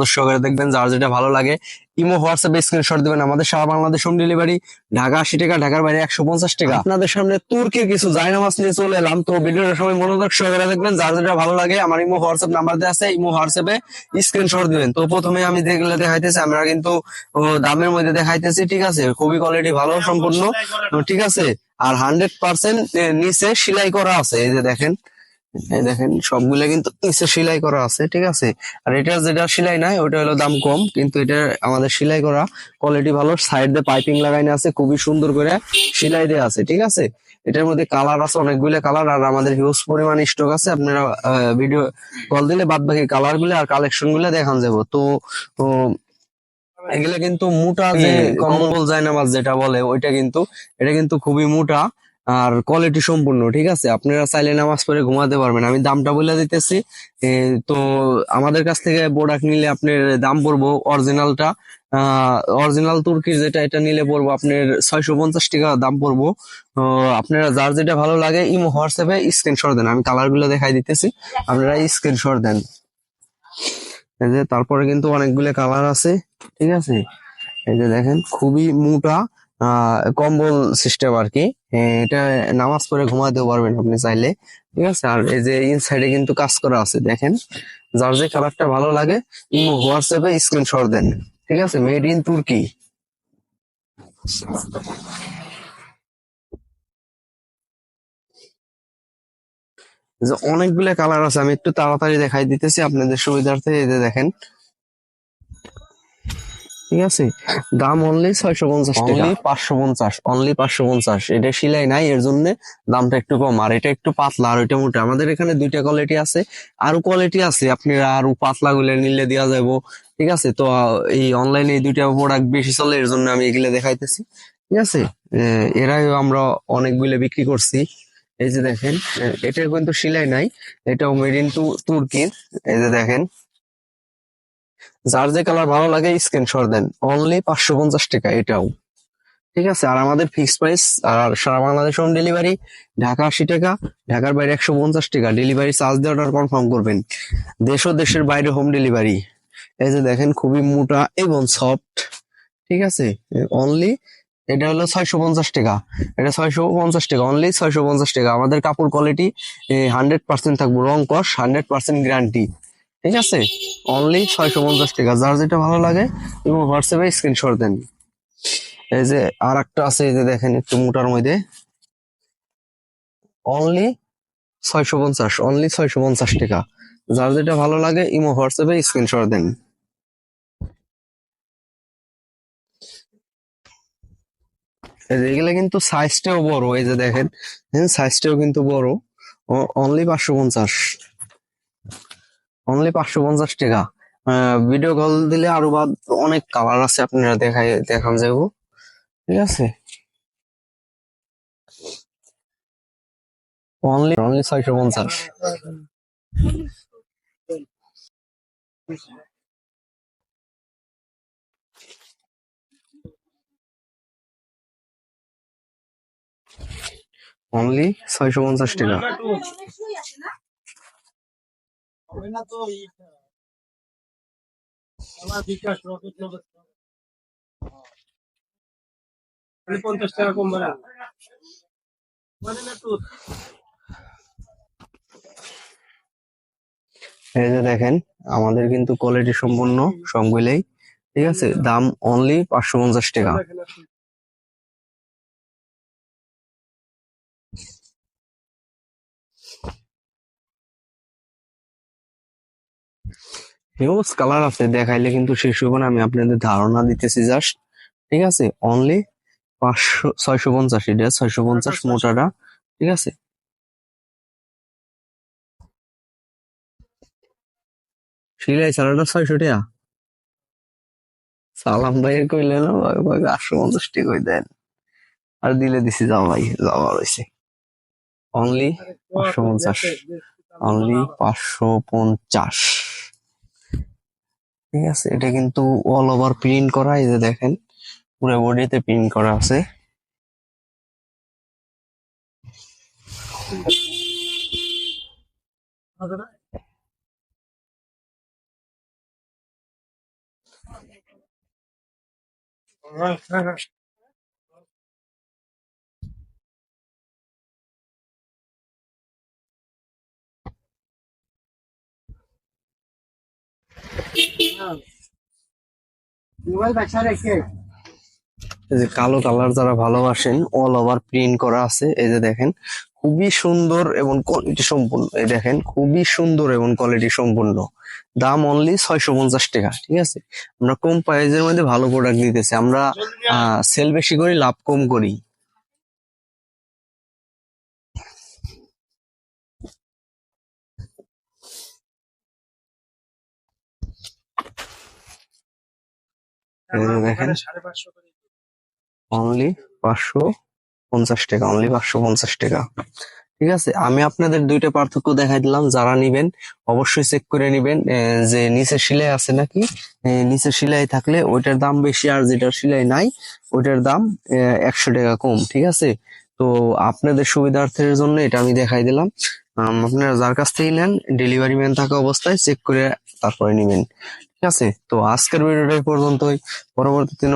মনোযোগ সহকারে দেখবেন, যার যেটা ভালো লাগে। ইমো, হোয়াটসঅ্যাপে স্ক্রিনশট দিবেন আমাদের সারা বাংলাদেশ হোম ডেলিভারি ঢাকা আশি টাকা, ঢাকার বাইরে একশো পঞ্চাশ টাকা। আপনাদের সামনে তুর্কির কিছু জায়নামাজ নিয়ে চলে এলাম। তো ভিডিওটা সবাই মনোযোগ সহকারে দেখবেন, যার যেটা ভালো লাগে আমার ইমো, হোয়াটসঅ্যাপ নাম্বার দেওয়া আছে, ইমো, হোয়াটসঅ্যাপে স্ক্রিনশট দিবেন। তো প্রথমে আমি দেখলে দেখাইতেছি, আমরা কিন্তু দামের মধ্যে দেখাইতেছি, ঠিক আছে? খুবই কোয়ালিটি ভালো, সম্পূর্ণ। ঠিক আছে? আর হান্ড্রেড পার্সেন্ট নিচে সেলাই করা আছে, এই যে দেখেন। এই দেখেন সবগুলো কিন্তু নিচে সেলাই করা আছে ঠিক আছে? আর এটা যেটা সেলাই নাই ওটা হলো দাম কম কিন্তু এটা আমাদের সেলাই করা কোয়ালিটি ভালো। সাইড দিয়ে পাইপিং লাগাইনে আছে খুবই সুন্দর করে সেলাই দেওয়া আছে ঠিক আছে? এটার মধ্যে কালার আছে অনেকগুলো কালার আর আমাদের হিউজ পরিমাণ স্টক আছে। আপনারা ভিডিও কল দিলে বাদ বাকি কালারগুলো আর কালেকশনগুলো দেখান যাব। তো এগুলা কিন্তু মোটা যে কম্বল জায়নামাজ যেটা বলে ওইটা কিন্তু এটা কিন্তু খুবই মোটা। আর কোয়ালিটি সম্পূর্ণ, ঠিক আছে? আপনারা চাইলে নামাজ পড়ে ঘুমাতে পারবেন। আমি দামটা বলে দিতেছি। তো আমাদের কাছ থেকে প্রোডাক্ট নিলে আপনার দাম পড়ব অরিজিনালটা অরিজিনাল তুর্কির যেটা, এটা নিলে পড়ব আপনার ছয়শো পঞ্চাশ টাকা দাম পড়ব। আপনারা যার যেটা ভালো লাগে, ইমো, হোয়াটসঅ্যাপে স্ক্রিনশট দেন। আমি কালারগুলো দেখাই দিতেছি। আপনারা স্ক্রিনশট দেন। এই যে, তারপরে কিন্তু অনেকগুলো কালার আছে, ঠিক আছে? এই যে দেখেন, খুবই মোটা। কম্বল সিস্টেম আর কি এটা নামাজ পড়ে ঘুমাতেও পারবেন আপনি চাইলে। ঠিক আছে? আর এই যে ইনসাইডে কিন্তু কাজ করা আছে, দেখেন। যার যে কালারটা ভালো লাগে হোয়াটসঅ্যাপে স্ক্রিনশট দেন। ঠিক আছে? মেড ইন তুর্কি যে অনেকগুলো কালার আছে, আমি একটু তাড়াতাড়ি দেখাই দিতেছি, আপনাদের সুবিধার্থে এই যে দেখেন। ঠিক আছে? দাম অনলি ছয়শো পঞ্চাশ টাকা। পাঁচশো পঞ্চাশ অনলি পাঁচশো পঞ্চাশ। এটা সিলাই নাই এর জন্য দামটা একটু কম। আর এটা একটু পাতলা আর ওইটা মোটা। আমাদের এখানে দুইটা কোয়ালিটি আছে। আরও কোয়ালিটি আছে আপনারা আরও পাতলা গুলো নিলে দেওয়া যাব ঠিক আছে? তো এই অনলাইনে এই দুইটা প্রোডাক্ট বেশি চলে এর জন্য আমি এগুলো দেখাইতেছি। ঠিক আছে? এরাই আমরা অনেকগুলো বিক্রি করছি। এই যে দেখেন এটার কিন্তু সিলাই নাই। এটাও মেড ইন টু তুর্কির এই যে দেখেন যার যে কালার ভালো লাগে স্ক্রিনশট দেন। অনলি পাঁচশো পঞ্চাশ টাকা, এটাও। ঠিক আছে? আর আমাদের ফিক্সড প্রাইস আর সারা বাংলাদেশ হোম ডেলিভারি ঢাকা আশি টাকা, ঢাকার বাইরে একশো পঞ্চাশ টাকা। ডেলিভারি চার্জ দিয়ে অর্ডার কনফার্ম করবেন। দেশ ও দেশের বাইরে হোম ডেলিভারি এই যে দেখেন, খুবই মোটা এবং সফট ঠিক আছে? অনলি এটা হলো ছয়শো পঞ্চাশ টাকা। এটা ছয়শো পঞ্চাশ টাকা। অনলি ছয়শো পঞ্চাশ টাকা। আমাদের কাপড় কোয়ালিটি হান্ড্রেড পার্সেন্ট থাকব। রং কস হান্ড্রেড পার্সেন্ট গ্যারান্টি ঠিক আছে? অনলি ছয়শো পঞ্চাশ টাকা। যার যেটা ভালো লাগে, এবং হোয়াটসঅ্যাপে স্ক্রিনশট দেন। এই যে আর একটা আছে, এই যে দেখেন একটু মোটার মধ্যে। অনলি ছয়শো পঞ্চাশ অনলি ছয়শো পঞ্চাশ টাকা। যার যেটা ভালো লাগে, ইমো, হোয়াটসঅ্যাপে স্ক্রিনশট দেন। এগুলা কিন্তু সাইজটাও বড়, এই যে দেখেন। সাইজটাও কিন্তু বড়। অনলি পাঁচশো পঞ্চাশ। অনলি পাঁচশো পঞ্চাশ টাকা। ভিডিও কল দিলে আরও বাদ অনেক কালার আছে, আপনারা দেখাই দেখান যাব ঠিক আছে? অনলি অনলি ছয়শো পঞ্চাশ। অনলি ছয়শো পঞ্চাশ টাকা। পঞ্চাশ টাকা কম বাড়া এই যে দেখেন আমাদের কিন্তু কোয়ালিটি সম্পূর্ণ সবগুলোই ঠিক আছে? দাম অনলি পাঁচশো পঞ্চাশ টাকা। হিউজ কালার আছে দেখাইলে কিন্তু শেষ হইব না আমি আপনাদের ধারণা দিতেছি জাস্ট ঠিক আছে? অনলি পাঁচশো ছয়শো পঞ্চাশ এটা ছয়শো পঞ্চাশ মোটাটা ঠিক আছে? সিলাই ছাড়াটা ছয়শো টাকা। সালাম ভাই কইলে না ভাই ভাই আটশো পঞ্চাশ টাকা কই দেন? আর দিলে দিছি যাও ভাই যাওয়া রয়েছে অনলি পাঁচশো পঞ্চাশ। অনলি পাঁচশো পঞ্চাশ। ঠিক আছে? এটা কিন্তু অল ওভার প্রিন্ট করা, এই যে দেখেন, পুরো বডিতে প্রিন্ট করা আছে। ব্যবসা রেখে এই যে কালো কালার যারা ভালোবাসেন অল ওভার প্রিন্ট করা আছে, এই যে দেখেন, খুবই সুন্দর এবং কোয়ালিটি সম্পূর্ণ, এই দেখেন, খুবই সুন্দর এবং কোয়ালিটি সম্পূর্ণ। দাম অনলি ছয়শো পঞ্চাশ টাকা, ঠিক আছে? আমরা কম প্রাইজের মধ্যে ভালো প্রোডাক্ট দিতেছি আমরা সেল বেশি করি, লাভ কম করি। দেখেন অনলি পাঁচশো পঞ্চাশ টাকা অনলি পাঁচশো পঞ্চাশ টাকা। ঠিক আছে আমি আপনাদের দুইটা পার্থক্য দেখাই দিলাম যারা নিবেন অবশ্যই চেক করে নিবেন যে নিচের সেলাই আছে নাকি? নিচের সেলাই থাকলে ওইটার দাম বেশি আর যেটার সেলাই নাই ওইটার দাম একশো টাকা কম ঠিক আছে? তো আপনাদের সুবিধার্থের জন্য এটা আমি দেখাই দিলাম। আপনারা যার কাছ থেকে নেন ডেলিভারি ম্যান থাকা অবস্থায় চেক করে তারপরে নিবেন। ঠিক আছে? তো আজকের ভিডিওটা পর্যন্তই। পরবর্তীতে